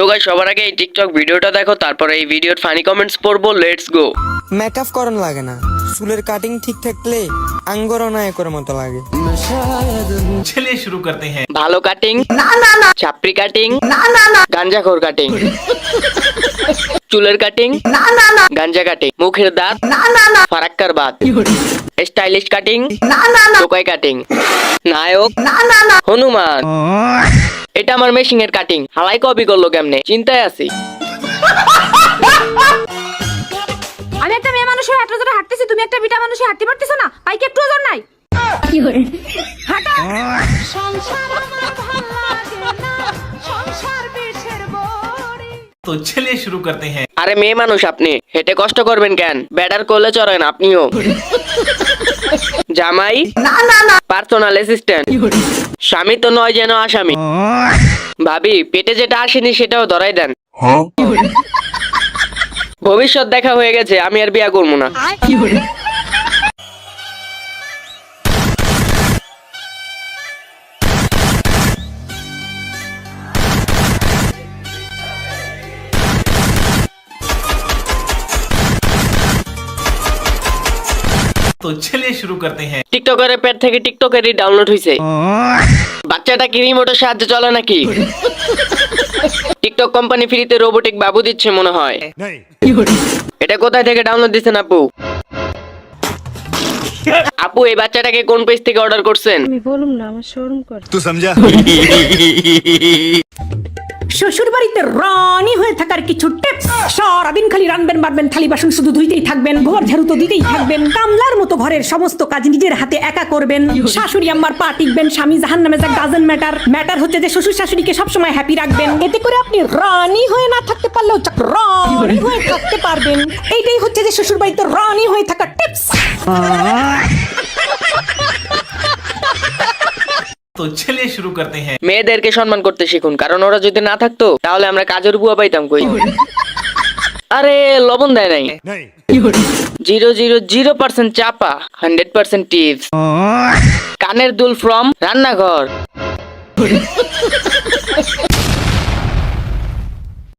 তো গাই সবার আগে এই টিকটক ভিডিওটা দেখো তারপরে এই ভিডিওর ফানি কমেন্টস পড়ব লেটস গো মেকআপ করন লাগে না। চুলের কাটিং ঠিক থাকলে আঙ্গরনায় করে মতো লাগে। চলে শুরু করতে হ্যাঁ। ভালো কাটিং না না না। চাপড়ি কাটিং না না না। গাঁজা খোর কাটিং চুলের কাটিং না না না। গাঁজা কাটিং মুখের দাঁত না না না। ফারাক্কার বাদ। স্টাইলিশ কাটিং না না না। টোকাই কাটিং নায়ক না না না। হনুমান। এটা আমার মেশিং এর কাটিং হালাই কপি করল কেমনে? চিন্তায় আছি। আমি একটা মেয়ে মানুষের হাতে ধরে হাঁটতেছি তুমি একটা বিটা মানুষের হাঁটতে পারতেছো না? পাইকে একটু ওজন নাই। কি করে তো চলে শুরু করতে হ্যাঁ। আরে মেয়ে মানুষ আপনি হেঁটে কষ্ট করবেন কেন? বেটার করলে চড়েন আপনিও। জামাই? পার্সোনাল অ্যাসিস্ট্যান্ট স্বামী তো নয় যেন আসামি। ভাবি পেটে যেটা আসেনি সেটাও ধরাই দেন। ভবিষ্যৎ দেখা হয়ে গেছে আমি আর বিয়া করব না। তো চলে শুরু করতে হ্যাঁ। টিকটকের প্যাড থেকে টিকটকেরই ডাউনলোড হয়েছে বাচ্চাটা কি রিমোটের সাহায্যে চলে নাকি? টিকটক কোম্পানি ফ্রিতে রোবোটিক বাবু দিচ্ছে মনে হয়। এটা কোথায় থেকে ডাউনলোড দিচ্ছেন আপু? আপু এই বাচ্চাটাকে কোন পেজ থেকে অর্ডার করছেন? আমি বলুম না আমার শোরুম কর তুই সমঝা? শ্বশুর বাড়িতে রানী হয়ে থাকার কিছু টিপস সারাদিন খালি রানবেন বাড়বেন থালি বাসন শুধু ধুইতেই থাকবেন ঘর ঝাড়ু তো দিতেই থাকবেন কামলার মতো ঘরের সমস্ত কাজ নিজের হাতে একা করবেন শাশুড়ি আম্মার পা টিকবেন স্বামী জাহান নামে যা ডাজেন্ট ম্যাটার ম্যাটার হচ্ছে যে শ্বশুর শাশুড়িকে সবসময় হ্যাপি রাখবেন। এতে করে আপনি রানী হয়ে না থাকতে পারলেও রানী হয়ে থাকতে পারবেন। এইটাই হচ্ছে যে শ্বশুর বাড়িতে রানী হয়ে থাকার টিপস তো চলে শুরু করতে হ্যাঁ। মেয়েদেরকে সম্মান করতে শিখুন কারণ ওরা যদি না থাকতো তাহলে আমরা কাজের বুয়া পাইতাম কই? আরে লবণ দেয় নাই। জিরো জিরো জিরো পার্সেন্ট চাপা হান্ড্রেড পার্সেন্ট টিপস। কানের দুল ফ্রম রান্নাঘর।